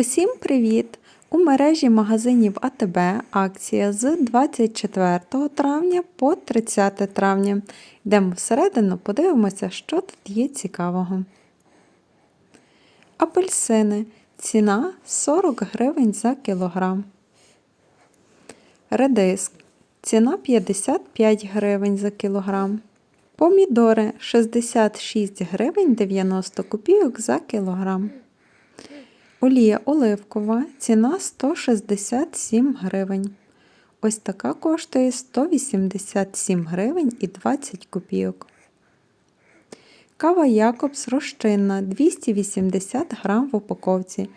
Усім привіт! У мережі магазинів АТБ акція з 24 травня по 30 травня. Йдемо всередину, подивимося, що тут є цікавого. Апельсини. Ціна 40 гривень за кілограм. Редиск. Ціна 55 гривень за кілограм. Помідори 66 гривень 90 копійок за кілограм. Олія оливкова, ціна 167 гривень. Ось така коштує 187 гривень і 20 копійок. Кава Якобс розчинна 280 грам в упаковці.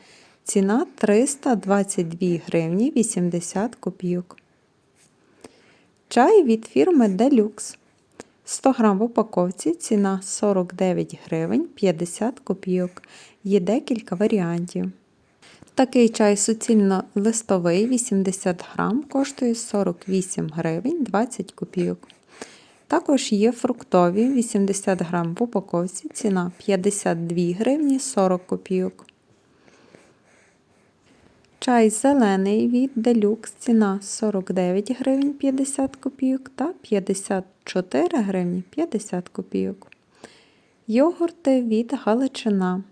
Ціна 322 гривні 80 копійок. Чай від фірми Deluxe. 100 грам в упаковці, ціна 49 гривень 50 копійок. Є декілька варіантів. Такий чай суцільно-листовий 80 грам коштує 48 гривень 20 копійок. Також є фруктові 80 грам в упаковці, ціна 52 гривні 40 копійок. Чай зелений від Deluxe ціна 49 гривень 50 копійок та 54 гривні 50 копійок. Йогурти від Галичина.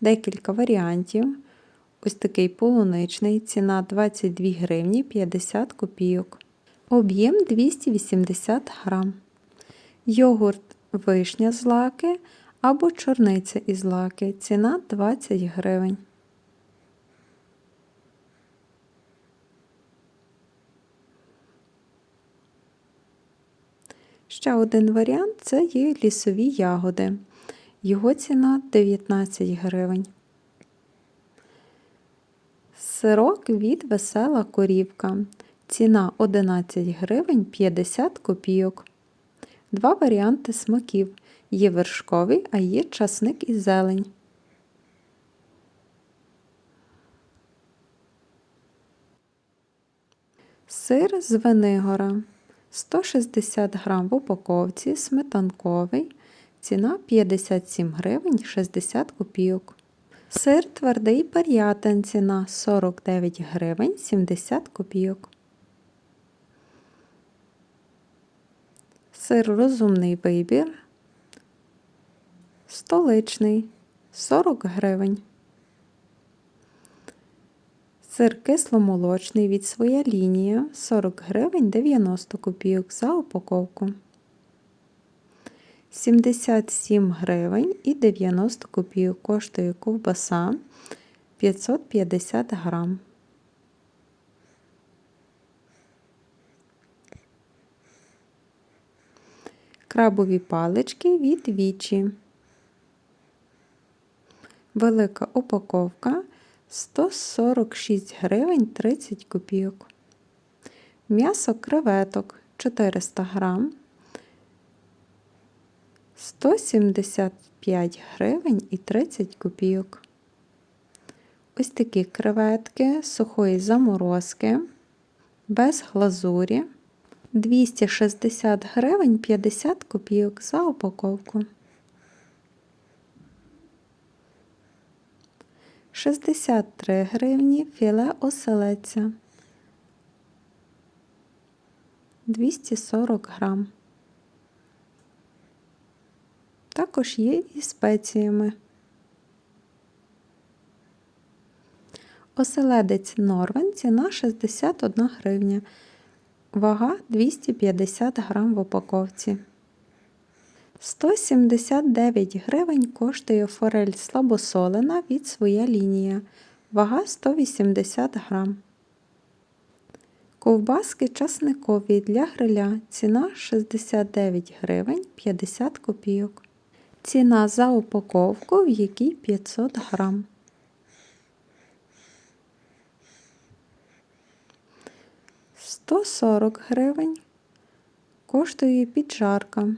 Декілька варіантів. Ось такий полуничний, ціна 22 гривні 50 копійок. Об'єм 280 грам. Йогурт вишня з лаки або чорниця із лаки. Ціна 20 гривень. Ще один варіант це є лісові ягоди. Його ціна 19 гривень. Сирок від весела корівка. Ціна 11 гривень 50 копійок. Два варіанти смаків. Є вершковий, а є часник і зелень. Сир з Венигора. 160 грам в упаковці, сметанковий. Ціна 57 гривень 60 копійок. Сир твердий пар'ятин, ціна 49 гривень 70 копійок. Сир розумний вибір. Столичний 40 гривень. Сир кисломолочний від своя лінія 40 гривень 90 копійок за упаковку. 77 гривень і 90 копійок коштує ковбаса 550 грам. Крабові палички від вічі. Велика упаковка 146 гривень 30 копійок. М'ясо креветок 400 грам 175 гривень і 30 копійок. Ось такі креветки сухої заморозки, без глазурі 260 гривень 50 копійок за упаковку. 63 гривні філе оселеця 240 грам. Також є і спеціями. Оселедець Норвен ціна 61 гривня. Вага 250 грам в упаковці. 179 гривень коштує форель слабосолена від своя лінія. Вага 180 грам. Ковбаски часникові для гриля. Ціна 69 гривень 50 копійок. Ціна за упаковку, в якій 500 грам. Сто сорок гривень коштує піджарка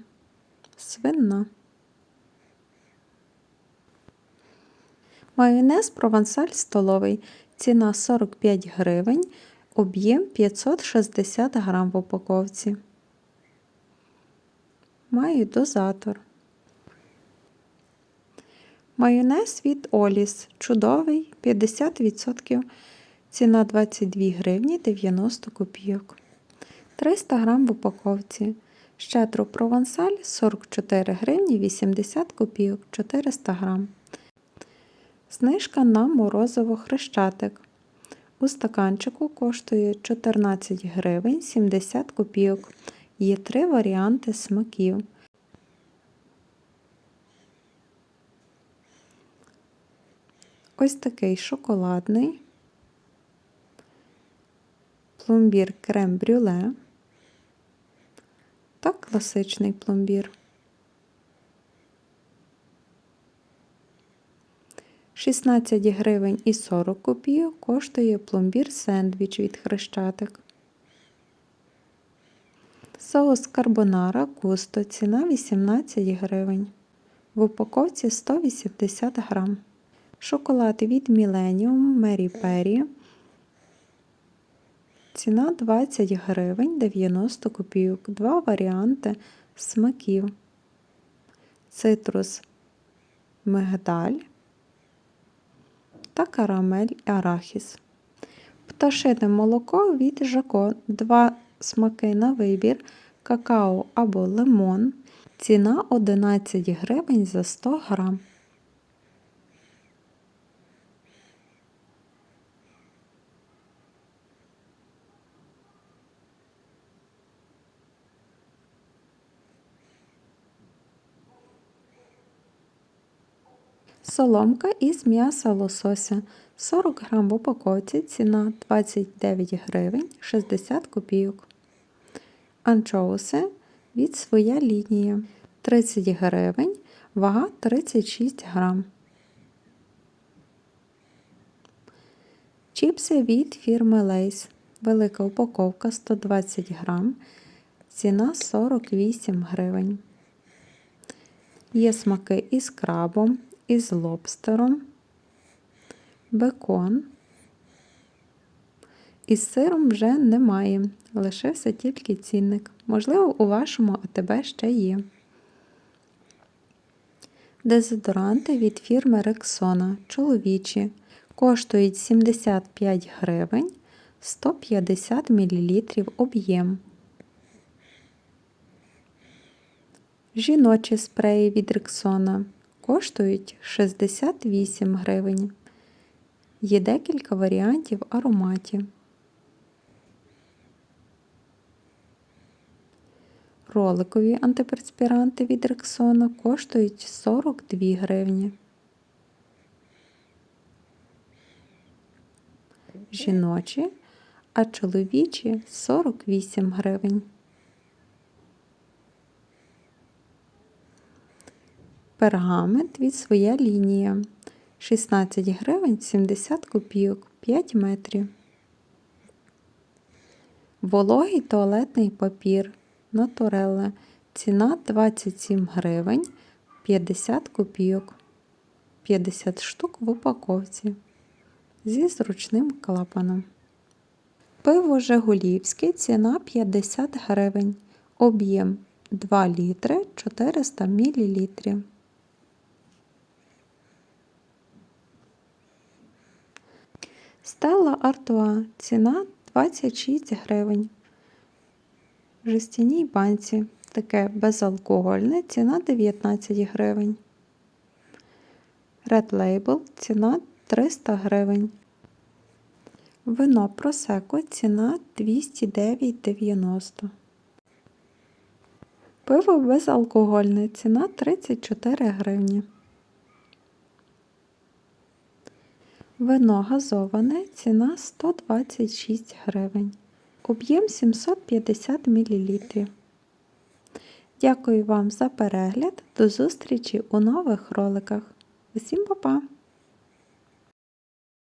свинна. Майонез провансаль столовий. Ціна 45 гривень, об'єм 560 грам в упаковці. Маю дозатор. Майонез від Оліс. Чудовий 50%. Ціна 22 гривні 90 копійок. 300 грам в упаковці. Щедро провансаль 44 гривні 80 копійок 400 грам. Знижка на морозиво хрещатик. У стаканчику коштує 14 гривень 70 копійок. Є три варіанти смаків. Ось такий шоколадний, пломбір крем-брюле та класичний пломбір. 16 гривень і 40 копійок коштує пломбір сендвіч від хрещатик. Соус карбонара густо ціна 18 гривень. В упаковці 180 грам. Шоколад від Millennium Mary Berry. Ціна 20 гривень 90 копійок. Два варіанти смаків. Цитрус мигдаль та карамель арахіс. Пташине молоко від Жако. Два смаки на вибір. Какао або лимон. Ціна 11 гривень за 100 грам. Соломка із м'яса лосося 40 грам в упаковці, ціна 29 гривень 60 копійок. Анчоуси від своя лінія 30 гривень, вага 36 грам. Чіпси від фірми Лейс. Велика упаковка 120 грам, ціна 48 гривень. Є смаки із крабом, із лобстером, бекон. Із сиром вже немає, лишився тільки цінник. Можливо, у вашому АТБ ще є. Дезодоранти від фірми Рексона чоловічі коштують 75 гривень 150 мл об'єм. Жіночі спреї від Рексона коштують 68 гривень. Є декілька варіантів ароматів. Роликові антиперспіранти від Рексона коштують 42 гривні. Жіночі, а чоловічі 48 гривень. Пергамент від своя лінія 16 гривень 70 копійок 5 метрів. Вологий туалетний папір Натуреле. Ціна 27 гривень 50 копійок. 50 штук в упаковці зі зручним клапаном. Пиво Жигулівське ціна 50 гривень. Об'єм 2 літри 400 мл. Стелла Артуа ціна 26 гривень. В жестяній банці таке безалкогольне ціна 19 гривень. Red Label ціна 300 гривень. Вино просеко ціна 209,90. Пиво безалкогольне ціна 34 гривні. Вино газоване ціна 126 гривень. Об'єм 750 мл. Дякую вам за перегляд. До зустрічі у нових роликах. Усім па-па!